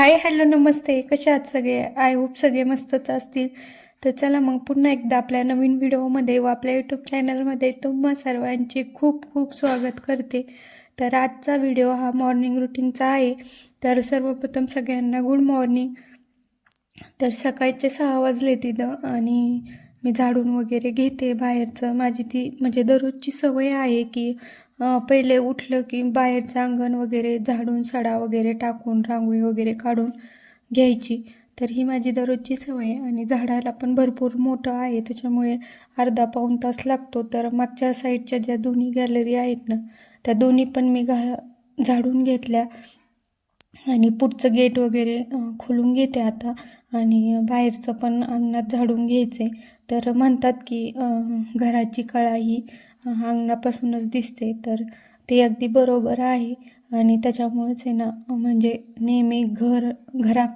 Hi hello नमस्ते. कशा आहात सगळे? आय होप सगळे मस्तच असतील. तर चला मग पुन्हा एकदा आपल्या नवीन व्हिडिओमध्ये व आपल्या यूट्यूब चॅनलमध्ये तुम्हा सर्वांचे खूप खूप स्वागत करते. तर आजचा व्हिडिओ हा मॉर्निंग रुटीनचा आहे. तर सर्वप्रथम सगळ्यांना गुड मॉर्निंग तर सकाळचे सहा वाजले तिथं आणि मी झाडून वगैरे घेते बाहेरचं. माझी ती म्हणजे दररोजची सवय आहे की पहिले उठलं की बाहेरचं अंगण वगैरे झाडून सडा वगैरे टाकून रांगोळी वगैरे काढून घ्यायची. तर ही माझी दररोजची सवय आहे आणि झाडाला पण भरपूर मोठं आहे. त्याच्यामुळे अर्धा पाऊण तास लागतो. तर मागच्या साईडच्या ज्या दोन्ही गॅलरी आहेत ना त्या दोन्ही पण मी घा झाडून घेतल्या. आणि पुढचं गेट वगैरे खोलून घेते आता. आणि बाहेरचं पण अंगणात झाडून घ्यायचे. तर म्हणतात की घराची कळा ही अंगणापासूनच दिसते. तर ते अगदी बरोबर आहे. आणि त्याच्यामुळेच आहे ना म्हणजे नेहमी घर घरा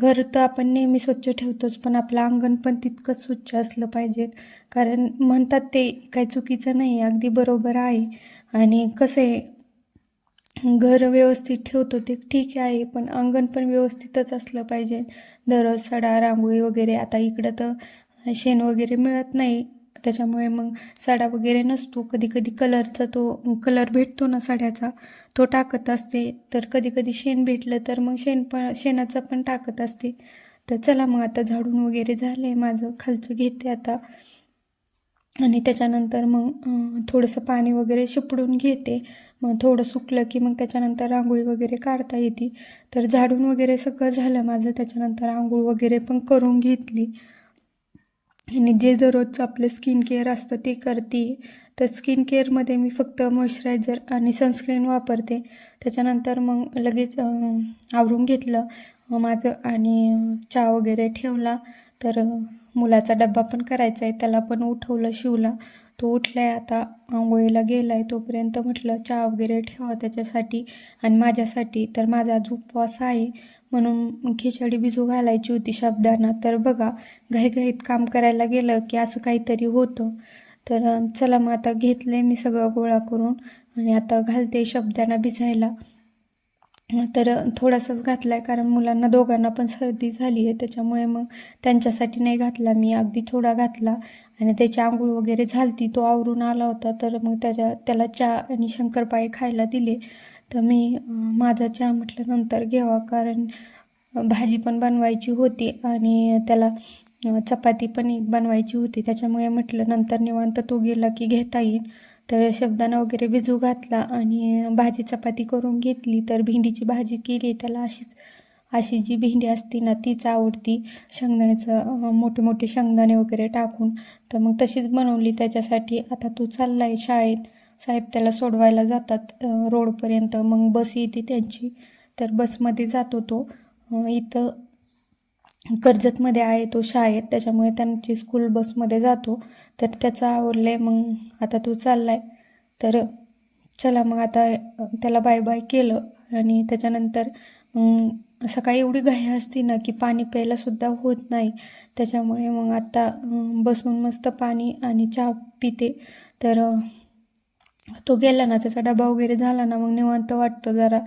घर तर आपण नेहमी स्वच्छ ठेवतोच पण आपलं अंगण पण तितकंच स्वच्छ असलं पाहिजे. कारण म्हणतात ते काही चुकीचं नाही अगदी बरोबर आहे. आणि कसं आहे घर व्यवस्थित ठेवतो ते ठीक आहे पण अंगण पण व्यवस्थितच असलं पाहिजे. दररोज सडा रांगोळी वगैरे आता इकडं तर शेण वगैरे मिळत नाही. त्याच्यामुळे मग साडा वगैरे नसतो. कधी कधी कलरचा तो कलर भेटतो ना साड्याचा तो टाकत असते. तर कधी कधी शेण भेटलं तर मग शेण पण शेणाचं पण टाकत असते. तर चला मग आता झाडून वगैरे झालं आहे माझं खालचं घेते आता. आणि त्याच्यानंतर मग थोडंसं पाणी वगैरे शिपडून घेते. मग थोडं सुकलं की मग त्याच्यानंतर रांगोळी वगैरे काढता येते. तर झाडून वगैरे सगळं झालं माझं. त्याच्यानंतर आंघोळ वगैरे पण करून घेतली. आणि जे दररोजचं आपलं स्किन केअर असतं ते करते. तर स्किन केअरमध्ये मी फक्त मॉइश्चरायझर आणि सनस्क्रीन वापरते. त्याच्यानंतर मग लगेच आवरून घेतलं माझं आणि चहा वगैरे ठेवला. तर मुलाचा डब्बा पण करायचा आहे त्याला पण उठवलं शिवला. तो उठला आहे आता आंघोळीला गेला आहे तोपर्यंत म्हटलं चहा वगैरे ठेवा त्याच्यासाठी आणि माझ्यासाठी. तर माझा आज उपवास आहे. म्हणून खिचडी भिजू घालायची होती शब्दांना. तर बघा घाईघाईत काम करायला गेलं की असं काहीतरी होतं. तर चला मग आता घेतलं मी सगळं गोळा करून आणि आता घालते शब्दांना भिजायला. तर थोडासाच घातला आहे कारण मुलांना दोघांना पण सर्दी झाली आहे त्याच्यामुळे मग त्यांच्यासाठी नाही घातला मी. अगदी थोडा घातला आणि त्याची आंघोळ वगैरे झालती तो आवरून आला होता. तर मग त्याच्या त्याला चहा आणि शंकरपाळे खायला दिले. तर मी माझा चहा म्हटलं नंतर घ्यावा कारण भाजी पण बनवायची होती आणि त्याला चपाती पण एक बनवायची होती. त्याच्यामुळे म्हटलं नंतर निवांत तो गेला की घेता येईल. तर शब्दांना वगैरे भिजू घातला आणि भाजी चपाती करून घेतली. तर भेंडीची भाजी केली. त्याला अशीच अशी जी भेंडी असते ना तीच आवडती. शेंगदाण्याचं मोठे मोठे शेंगदाणे वगैरे टाकून. तर मग तशीच बनवली. त्याच्यासाठी आता तो चालला आहे शाळेत. साहेब त्याला सोडवायला जातात रोडपर्यंत. मग बस येते त्यांची. तर बसमध्ये जातो तो. इथं कर्जतमध्ये आहे तो शाळेत. त्याच्यामुळे त्यांची स्कूल बसमध्ये जातो. तर त्याचं आवडलं आहे मग आता तो चालला आहे तर चला मग आता त्याला बाय बाय केलं. आणि त्याच्यानंतर मग सकाळी एवढी घाई असते ना की पाणी प्यायलासुद्धा होत नाही. त्याच्यामुळे मग आता बसून मस्त पाणी आणि चहा पिते. तर तो गेला ना त्याचा डबा वगैरे झाला ना मग निवांत वाटतं जरा.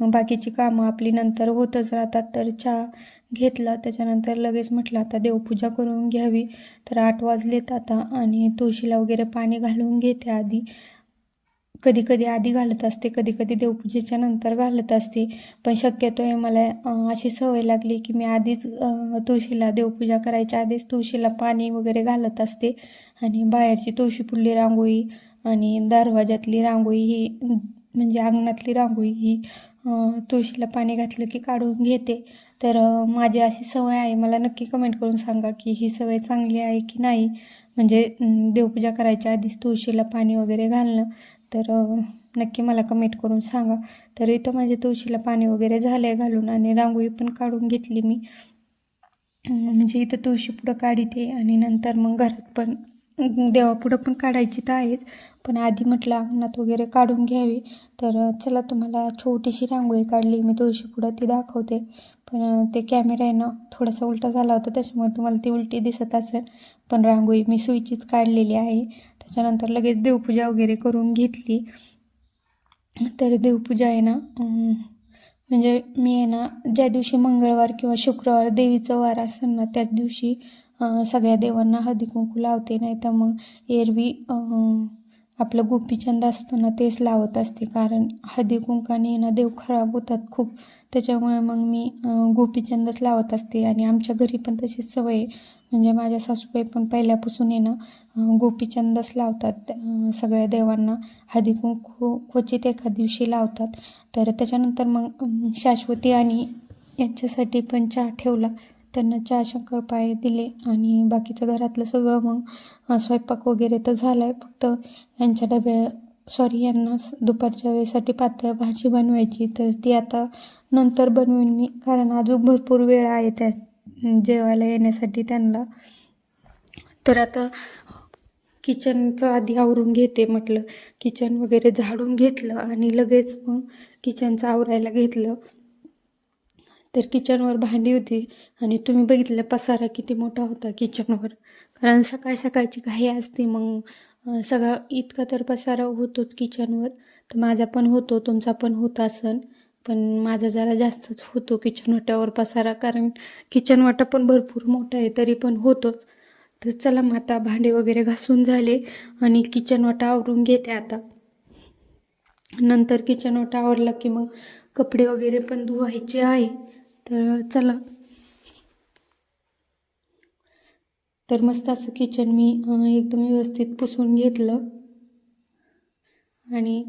मग बाकीची कामं आपली नंतर होतच राहतात. तर चहा घेतला त्याच्यानंतर लगेच म्हटलं आता देवपूजा करून घ्यावी. तर आठ वाजलेत आता आणि तुळशीला वगैरे पाणी घालून घेते आधी. कधी कधी आधी घालत असते कधी कधी देवपूजेच्या नंतर घालत असते. पण शक्यतो आहे मला अशी सवय लागली की मी आधीच तुळशीला देवपूजा करायच्या आधीच तुळशीला पाणी वगैरे घालत असते. आणि बाहेरची तुळशी फुलली रांगोळी आणि दरवाजातली रांगोळी ही म्हणजे अंगणातली रांगोळी ही तुळशीला पाणी घातलं की काढून घेते. तर माझी अशी सवय आहे. मला नक्की कमेंट करून सांगा की ही सवय चांगली आहे की नाही? म्हणजे देवपूजा करायच्या आधीच तुळशीला पाणी वगैरे घालणं. तर नक्की मला कमेंट करून सांगा. तर इथं माझ्या तुळशीला पाणी वगैरे झालं आहे घालून आणि रांगोळी पण काढून घेतली मी. म्हणजे इथं तुळशी पुढं काढते आणि नंतर मग घरात पण देवापुढं पण काढायची तर आहेच. पण आधी म्हटलं अंगणात वगैरे काढून घ्यावी. तर चला तुम्हाला छोटीशी रांगोळी काढली मी तुळशी पुढं ती दाखवते. पण ते कॅमेरा आहे ना थोडासा उलटा झाला होता त्याच्यामुळे तुम्हाला ती उलटी दिसत असेल. पण रांगोळी मी सुईचीच काढलेली आहे. त्याच्यानंतर लगेच देवपूजा वगैरे करून घेतली. तर देवपूजा आहे ना म्हणजे मी आहे ना ज्या दिवशी मंगळवार किंवा शुक्रवार देवीचं वार असेल ना त्याच दिवशी सगळ्या देवांना हळदी कुंकू लावते नाही तर मग एरवी आपलं गोपीचंद असतं ना तेच लावत असते. कारण हळदी कुंकाने ना देव खराब होतात खूप. त्याच्यामुळे मग मी गोपीचंदच लावत असते. आणि आमच्या घरी पण तशीच सवय आहे. म्हणजे माझ्या सासूबाई पण पहिल्यापासून आहे ना गोपीचंदच लावतात. सगळ्या देवांना हळदी कुंकू क्वचित एका दिवशी लावतात. तर त्याच्यानंतर मग शाश्वती आणि यांच्यासाठी पण चहा ठेवला. त्यांना चहा शंकरपाळे दिले आणि बाकीचं घरातलं सगळं मग स्वयंपाक वगैरे तर झाला आहे फक्त यांच्या डब्या सॉरी यांना दुपारच्या वेळेसाठी पातळ भाजी बनवायची. तर ती आता नंतर बनवीन मी. कारण अजून भरपूर वेळ आहे त्या जेवायला येण्यासाठी त्यांना. तर आता किचनचं आधी आवरून घेते म्हटलं. किचन वगैरे झाडून घेतलं आणि लगेच मग किचनचं आवरायला घेतलं. तर किचनवर भांडी होती आणि तुम्ही बघितलं पसारा किती मोठा होता किचनवर कारण सकाळ सकाळची घाई असते मग सगळा इतका तर पसारा होतोच किचनवर तर माझा पण होतो तुमचा पण होत असन. पण माझा जरा जास्तच होतो किचन वाट्यावर पसारा कारण किचन वाटा पण भरपूर मोठा आहे तरी पण होतोच. तर चला मग आता भांडे वगैरे घासून झाले आणि किचन वाटा आवरून घेते आता. नंतर किचन वाटा आवरला की मग कपडे वगैरे पण धुवायचे आहे. तर चला. तर मस्त असं किचन मी एकदम व्यवस्थित पुसून घेतलं. आणि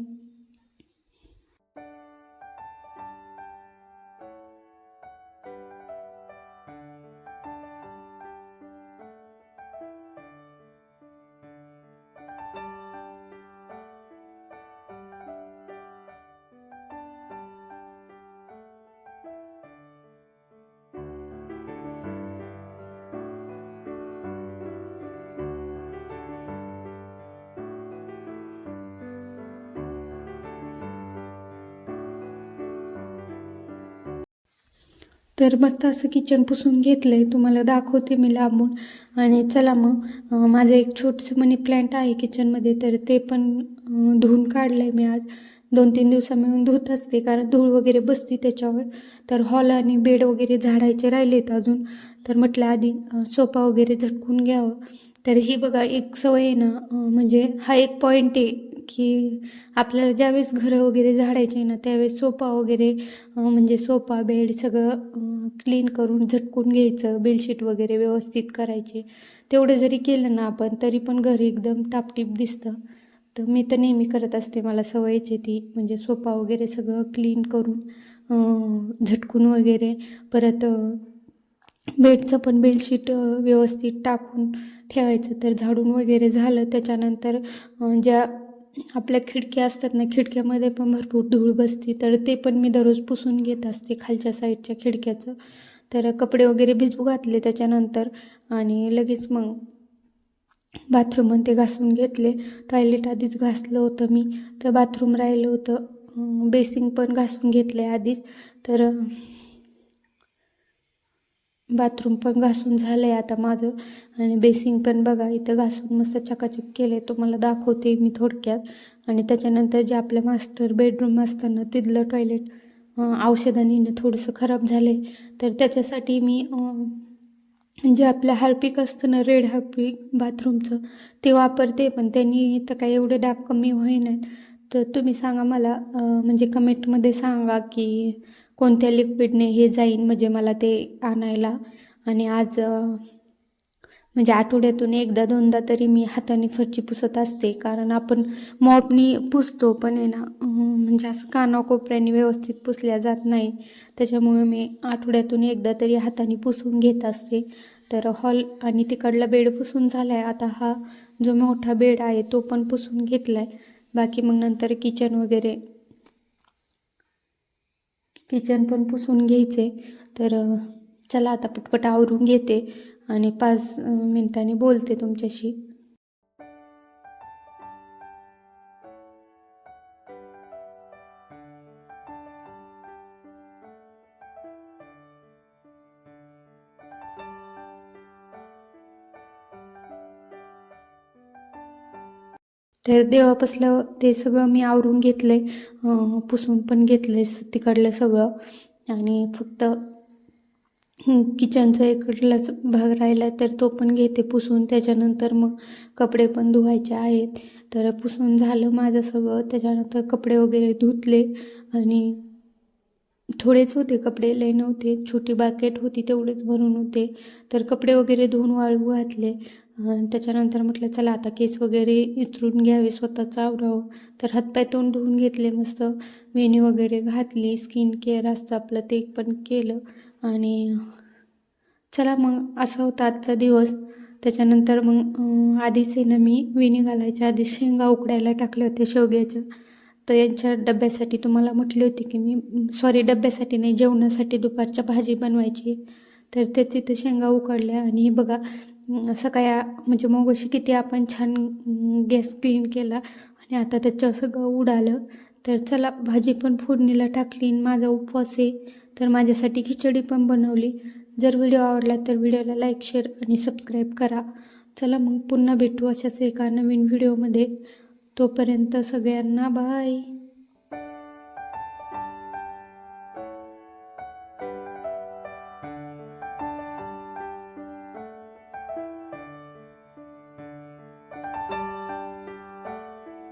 तर मस्त असं किचन पुसून घेतलं आहे तुम्हाला दाखवते मी लांबून. आणि चला मग माझं एक छोटंसं मनी प्लॅन्ट आहे किचनमध्ये तर ते पण धुवून काढलं आहे मी आज. दोन तीन दिवसा मिळून धुत असते कारण धूळ वगैरे बसते त्याच्यावर. तर हॉल आणि बेड वगैरे झाडायचे राहिलेत अजून. तर म्हटलं आधी सोफा वगैरे झटकून घ्यावं. तर ही बघा एक सवय आहे ना म्हणजे हा एक पॉईंट आहे की आपल्याला ज्यावेळेस घरं वगैरे झाडायचे आहे ना त्यावेळेस सोफा वगैरे म्हणजे सोफा बेड सगळं क्लीन करून झटकून घ्यायचं बेडशीट वगैरे व्यवस्थित करायचे. तेवढं जरी केलं ना आपण तरी पण घर एकदम टापटीप दिसतं. तर मी तर नेहमी करत असते मला सवयच ती. म्हणजे सोफा वगैरे सगळं क्लीन करून झटकून वगैरे. परत बेडचं पण बेडशीट व्यवस्थित टाकून ठेवायचं. तर झाडून वगैरे झालं त्याच्यानंतर ज्या आपल्या खिडक्या असतात ना खिडक्यामध्ये पण भरपूर धूळ बसते. तर ते पण मी दररोज पुसून घेत असते खालच्या साईडच्या खिडक्याचं. तर कपडे वगैरे भिजू घातले त्याच्यानंतर आणि लगेच मग बाथरूम ते घासून घेतले. टॉयलेट आधीच घासलं होतं मी. तर बाथरूम राहिलं होतं. बेसिंग पण घासून घेतलं आहे आधीच. तर बाथरूम पण घासून झालं आहे आता माझं. आणि बेसिंग पण बघा इथं घासून मस्त चकाचक केलं आहे तुम्हाला दाखवते मी थोडक्यात. आणि त्याच्यानंतर जे आपलं मास्टर बेडरूम असतं ना तिथलं टॉयलेट औषधाने थोडंसं खराब झालं आहे तर त्याच्यासाठी मी जे आपलं हार्पिक असतं ना रेड हार्पिक बाथरूमचं ते वापरते. पण त्यांनी तर काही एवढे डाग कमी होईनात. तर तुम्ही सांगा मला म्हणजे कमेंटमध्ये सांगा की कोणत्या लिक्विडने हे जाईन म्हणजे मला ते आणायला. आणि आज म्हणजे आठवड्यातून एकदा दोनदा तरी मी हाताने फरची पुसत असते. कारण आपण मॉपनी पुसतो पण आहे ना म्हणजे असं कानाकोपऱ्याने व्यवस्थित पुसल्या जात नाही. त्याच्यामुळे मी आठवड्यातून एकदा तरी हाताने पुसून घेत असते. तर हॉल आणि तिकडला बेड पुसून झाला आहे आता हा जो मोठा बेड आहे तो पण पुसून घेतला आहे बाकी मग नंतर किचन वगैरे किचन पण पुसून घ्यायचे. तर चला आता पटपट आवरून घेते आणि पाच मिनटांनी बोलते तुमच्याशी. तर देवापासलं ते सगळं मी आवरून घेतलं आहे पुसून पण घेतलं आहे तिकडलं सगळं. आणि फक्त किचनचा इकडलाच भाग राहिला तर तो पण घेते पुसून. त्याच्यानंतर मग कपडे पण धुवायचे आहेत. तर पुसून झालं माझं सगळं. त्याच्यानंतर कपडे वगैरे धुतले आणि थोडेच होते कपडे लय नव्हते छोटी बाकेट होती तेवढेच भरून होते. तर कपडे वगैरे धुवून वाळू घातले. त्याच्यानंतर म्हटलं चला आता केस वगैरे इचरून घ्यावे स्वतःचा आवरावं. तर हातपाय तोंड धुवून घेतले मस्त. वेणी वगैरे घातली स्किन केअर असतं आपलं ते पण केलं. आणि चला मग असा होता आजचा दिवस. त्याच्यानंतर मग आधीच आहे ना मी वेणी घालायच्या आधी शेंगा उकडायला टाकल्या होत्या शेवग्याच्या. तर यांच्या डब्यासाठी तुम्हाला म्हटली होती की मी सॉरी डब्यासाठी नाही जेवणासाठी दुपारच्या भाजी बनवायची. तर त्याची तर शेंगा उकडल्या आणि हे बघा सकाळी म्हणजे मग अशी किती आपण छान गॅस क्लीन केला आणि आता त्याचं सगळं उडालं. तर चला भाजी पण फोडणीला टाकली आणि माझा उपवास आहे. तर माझ्यासाठी खिचडी पण बनवली. जर व्हिडिओ आवडला तर व्हिडिओला लाईक शेअर आणि सबस्क्राईब करा. चला मग पुन्हा भेटू अशाच एका नवीन व्हिडिओमध्ये. तोपर्यंत सगळ्यांना बाय.